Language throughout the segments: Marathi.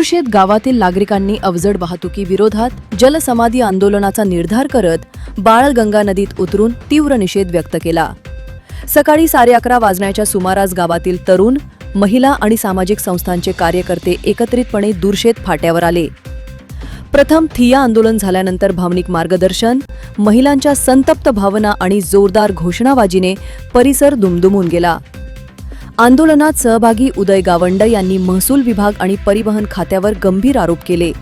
दूरशेत गावातील नागरिकांनी अवजड वाहतुकी विरोधात जलसमाधी आंदोलनाचा निर्धार करत बाळगंगा नदीत उतरून तीव्र निषेध व्यक्त केला. सकाळी साडे अकरा वाजण्याच्या सुमारास गावातील तरुण महिला आणि सामाजिक संस्थांचे कार्यकर्ते एकत्रितपणे दूरशेत फाट्यावर आले. प्रथम थिया आंदोलन झाल्यानंतर भावनिक मार्गदर्शन महिलांच्या संतप्त भावना आणि जोरदार घोषणाबाजीने परिसर दुमदुमून गेला. आंदोलनात सहभागी उदय गावंड यांनी महसूल विभाग आणि परिवहन खात्यावर गंभीर आरोप केले.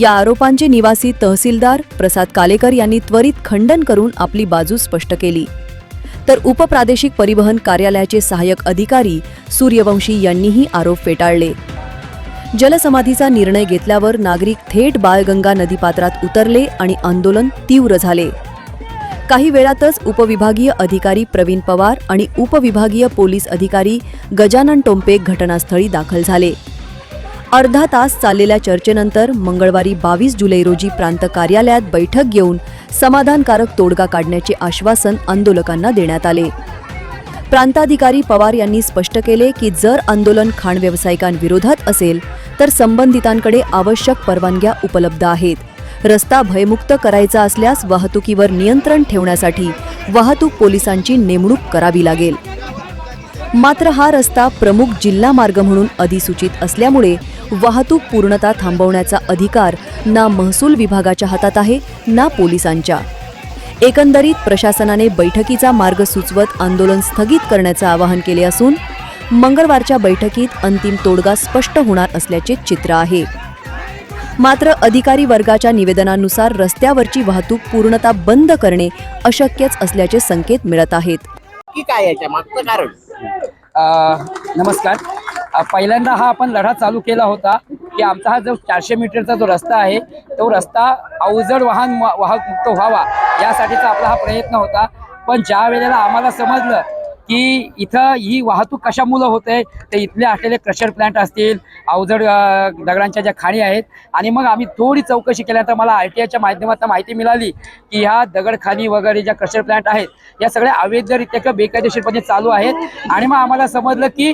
या आरोपांचे निवासी तहसीलदार प्रसाद कालेकर यांनी त्वरित खंडन करून आपली बाजू स्पष्ट केली. तर उपप्रादेशिक परिवहन कार्यालयाचे सहाय्यक अधिकारी सूर्यवंशी यांनीही आरोप फेटाळले. जलसमाधीचा निर्णय घेतल्यावर नागरिक थेट बाळगंगा नदीपात्रात उतरले आणि आंदोलन तीव्र झाले. काही वेळातच उपविभागीय अधिकारी प्रवीण पवार आणि उपविभागीय पोलीस अधिकारी गजानन टोंपे घटनास्थळी दाखल झाले. अर्धा तास चाललेल्या चर्चेनंतर मंगळवारी बावीस जुलै रोजी प्रांत कार्यालयात बैठक घेऊन समाधानकारक तोडगा काढण्याचे आश्वासन आंदोलकांना देण्यात आले. प्रांताधिकारी पवार यांनी स्पष्ट केले की जर आंदोलन खाण व्यावसायिकांविरोधात असेल तर संबंधितांकडे आवश्यक परवानग्या उपलब्ध आहेत. रस्ता भयमुक्त करायचा असल्यास वाहतुकीवर नियंत्रण ठेवण्यासाठी वाहतूक पोलिसांची नेमणूक करावी लागेल. मात्र हा रस्ता प्रमुख जिल्हा मार्ग म्हणून अधिसूचित असल्यामुळे वाहतूक पूर्णता थांबवण्याचा अधिकार ना महसूल विभागाच्या हातात आहे ना पोलिसांच्या. एकंदरीत प्रशासनाने बैठकीचा मार्ग सुचवत आंदोलन स्थगित करण्याचे आवाहन केले असून मंगळवारच्या बैठकीत अंतिम तोडगा स्पष्ट होणार असल्याचे चित्र आहे. मात्र अधिकारी वर्गाच्या निवेदनानुसार रस्त्यावरची वाहतूक पूर्णता बंद करणे अशक्यच असल्याचे संकेत मिळत आहेत. की काय याच्या मागचं कारण? नमस्कार. पहिल्यांदा हा आपण लढा चालू केला होता की आमचा हा जो चारशे मीटरचा जो रस्ता आहे तो रस्ता अवजड वाहन वा- वाहक मुक्त व्हावा यासाठीचा आपला हा प्रयत्न होता. पण ज्या वेळेला आम्हाला समजलं की इथं ही वाहतूक कशामुळं होते? ते इथले असलेले क्रशर प्लांट असतील अवजड दगडांच्या ज्या खाणी आहेत आणि मग आम्ही थोडी चौकशी केल्यानंतर मला आर टी आयच्या माध्यमातून माहिती मिळाली की ह्या दगडखाणी वगैरे ज्या क्रशर प्लांट आहेत या सगळ्या अवैधरित्या किंवा बेकायदेशीरपणे चालू आहेत. आणि मग आम्हाला समजलं की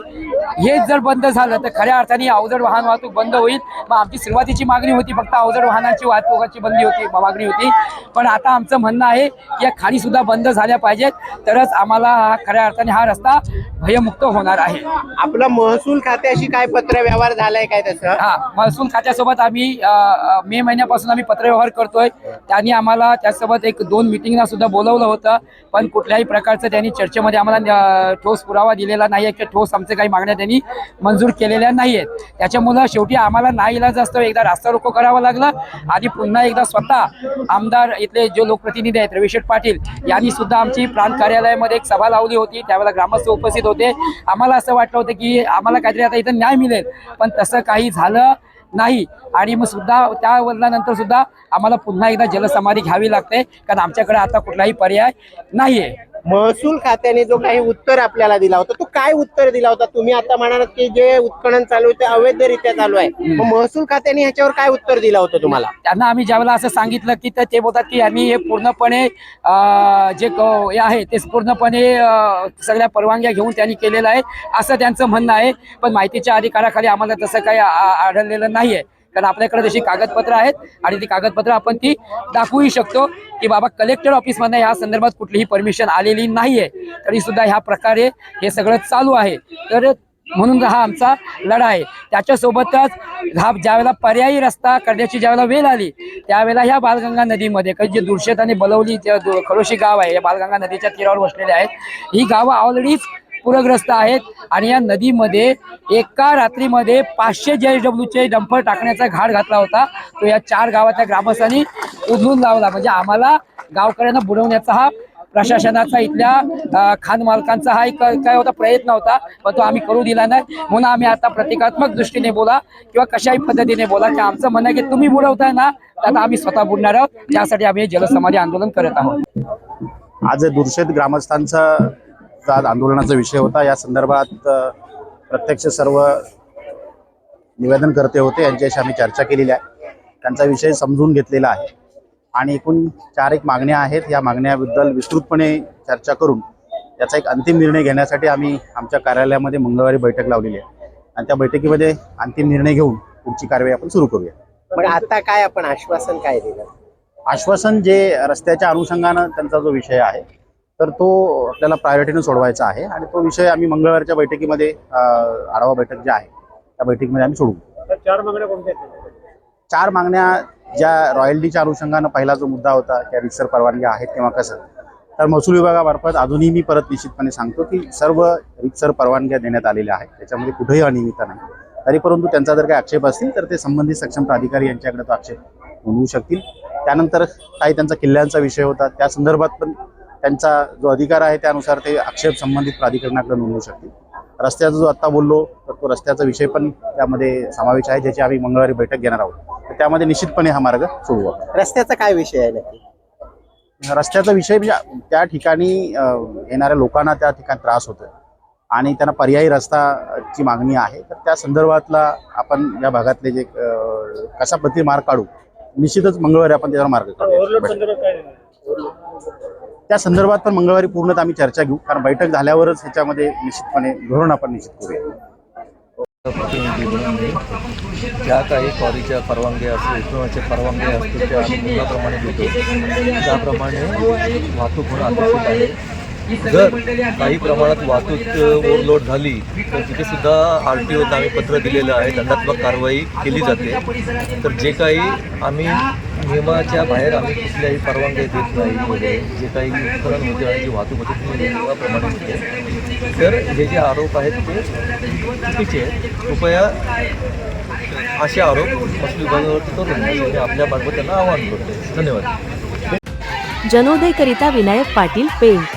हे जर बंद झालं तर खऱ्या अर्थाने अवजड वाहन वाहतूक बंद होईल. मग आमची सुरुवातीची मागणी होती फक्त अवजड वाहनांची वाहतुकाची बंदी होती मागणी होती. पण आता आमचं म्हणणं आहे की या खाणीसुद्धा बंद झाल्या पाहिजेत. तरच आम्हाला हा खऱ्या अर्थाने हा रस्ता भयमुक्त होणार आहे. आपलं महसूल खात्याशी काय पत्र व्यवहार झालाय काय तसं हा महसूल खात्यासोबत आम्ही मे महिन्यापासून आम्ही पत्रव्यवहार करतोय. त्यांनी आम्हाला त्यासोबत एक दोन मिटिंगला सुद्धा बोलवलं होतं पण कुठल्याही प्रकारचं त्यांनी चर्चेमध्ये आम्हाला ठोस पुरावा दिलेला नाही आहे किंवा ठोस आमच्या काही मागण्या त्यांनी मंजूर केलेल्या नाही आहेत त्याच्यामुळं शेवटी आम्हाला नाईलाज असतो एकदा रास्ता रोको करावा लागला. आणि पुन्हा एकदा स्वतः आमदार इथले जे लोकप्रतिनिधी आहेत रविशेठ पाटील यांनी सुद्धा आमची प्रांत कार्यालयामध्ये एक सभा लावली होती. त्यावेळेला ग्रामस्थ उपस्थित होते. आम्हाला असं वाटलं होतं की आम्हाला काहीतरी आता इथं न्याय मिळेल. पण तसं काही झालं नाही. आणि मग सुद्धा त्या वडिलांनंतर सुद्धा आम्हाला पुन्हा एकदा जलसमाधी घ्यावी लागते. कारण आमच्याकडे आता कुठलाही पर्याय नाहीये. महसूल खात्याने जो काही उत्तर आपल्याला दिला होता तो काय उत्तर दिला होता? तुम्ही आता म्हणालात की जे उत्खनन चालू आहे ते अवैधरित्या चालू आहे. मग महसूल खात्याने ह्याच्यावर काय उत्तर दिलं होतं तुम्हाला? त्यांना आम्ही ज्यावेळेला असं सांगितलं की ते बोलतात की यांनी हे पूर्णपणे जे हे आहे ते पूर्णपणे सगळ्या परवानग्या घेऊन त्यांनी केलेलं आहे असं त्यांचं म्हणणं आहे. पण माहितीच्या अधिकाराखाली आम्हाला तसं काही आढळलेलं नाहीये. कारण आपल्याकडे तशी कागदपत्र आहेत आणि ती कागदपत्र आपण ती दाखवूही शकतो की बाबा कलेक्टर ऑफिसमधनं या संदर्भात कुठलीही परमिशन आलेली नाहीये. तरी सुद्धा ह्या प्रकारे हे सगळं चालू आहे. तर म्हणून हा आमचा लढा आहे. त्याच्यासोबतच हा ज्यावेळेला पर्यायी रस्ता करण्याची ज्यावेळेला वेळ आली त्यावेळेला ह्या बालगंगा नदीमध्ये काही जे दुर्शेत आणि बलवली त्या खरोशी गाव आहे या बालगंगा नदीच्या तीरावर बसलेले आहेत ही गावं ऑलरेडीच पूरग्रस्त आहेत आणि या नदीमध्ये एका रात्रीमध्ये पाचशे जे डब्ल्यूचे डंपर टाकण्याचा घाट घातला होता. तो या चार गावातल्या ग्रामस्थांनी उधळून लावला. म्हणजे आम्हाला गावकऱ्यांना बुडवण्याचा हा प्रशासनाचा इथल्या खान मालकांचा हा एक काय होता प्रयत्न होता पण तो आम्ही करू दिला नाही. म्हणून आम्ही आता प्रतिकात्मक दृष्टीने बोला किंवा कशाही पद्धतीने बोला की आमचं म्हणणं आहे की तुम्ही बुडवताय ना तर आता आम्ही स्वतः बुडणार आहोत. त्यासाठी आम्ही हे जलसमाधी आंदोलन करत आहोत. आज दुर्शेत ग्रामस्थांचा जो आज आंदोलनाचा विषय होता. या संदर्भात प्रत्यक्ष सर्व निवेदन करते होते. यांच्याशी आम्ही चर्चा केलेली आहे. त्यांचा विषय समजून घेतलेला आहे. आणि एकूण चार एक मागण्या आहेत. या मागण्याबद्दल विस्तृतपणे चर्चा करून याचा एक अंतिम निर्णय घेण्यासाठी आम्ही आमच्या कार्यालयामध्ये मंगळवारी बैठक लावलेली आहे. आणि त्या बैठकीमध्ये अंतिम निर्णय घेऊन पुढची कारवाई आपण सुरू करूया. पण आता काय आपण आश्वासन काय दिलं? आश्वासन जे रस्त्याच्या अनुषंगानं त्यांचा जो विषय आहे तर तो आपल्याला प्रायोरिटीने सोडवायचा आहे आणि तो विषय आम्ही मंगळवारच्या बैठकीमध्ये आढावा बैठक जी आहे त्या बैठकीमध्ये आम्ही सोडवू. चार मागण्या कोणत्या चार मागण्या ज्या रॉयल्टीच्या अनुषंगानं पहिला जो मुद्दा होता त्या रिक्सर परवानग्या आहेत किंवा कसं? तर महसूल विभागामार्फत अजूनही मी परत निश्चितपणे सांगतो की सर्व रिक्सर परवानग्या देण्यात आलेल्या आहेत त्याच्यामध्ये कुठेही अनियमितता नाही. तरी परंतु त्यांचा जर काही आक्षेप असतील तर ते संबंधित सक्षम प्राधिकारी यांच्याकडे तो आक्षेप नोंदवू शकतील. त्यानंतर काही त्यांचा किल्ल्यांचा विषय होता त्या संदर्भात पण त्यांचा जो अधिकार आहे त्यानुसार ते आक्षेप संबंधित प्राधिकरणाकडे नोंदवू शकतील. रस्त्याचा जो आत्ता बोललो तर तो रस्त्याचा विषय पण त्यामध्ये समावेश आहे ज्याची आम्ही मंगळवारी बैठक घेणार आहोत. तर त्यामध्ये निश्चितपणे हा मार्ग सोडवू रस्त्याचा काय विषय आहे नक्की? रस्त्याचा विषय म्हणजे त्या ठिकाणी येणाऱ्या लोकांना त्या ठिकाणी त्रास होतोय. आणि त्यांना पर्यायी रस्ताची मागणी आहे. तर त्या संदर्भातला आपण या भागातले जे कशा पद्धती मार्ग काढू निश्चितच मंगळवारी आपण त्याच्यावर मार्ग काढू त्या संदर्भात पण मंगळवारी पूर्णतः आम्ही चर्चा घेऊ. कारण बैठक झाल्यावरच ह्याच्यामध्ये निश्चितपणे धोरण आपण निश्चित करूया. प्रतिनिधी म्हणून ज्या काही कॉरीच्या परवानगी असतील उतरवण्याच्या परवानगी असतील त्या आम्ही नियमाप्रमाणे देतो त्याप्रमाणे वाहतूक होणं अपेक्षित आहे. जर काही प्रमाणात वाहतूक ओव्हरलोड झाली तर तिथे सुद्धा आर टी ओत आम्ही पत्र दिलेलं आहे. दंडात्मक कारवाई केली जाते. तर जे काही आम्ही नियमाच्या बाहेर आम्ही कुठल्याही परवानग्या देत नाही वगैरे. जे काही उत्खनन होते आणि जी वाहतूक होते ती नियमाप्रमाणे होते तर हे जे आरोप आहेत ते चुकीचे आहेत. कृपया असे आरोप महसूल विभागावरती करून असं मी आपल्या मार्फत त्यांना आवाहन करतो. धन्यवाद. जनोदयकरिता विनायक पाटील पेंट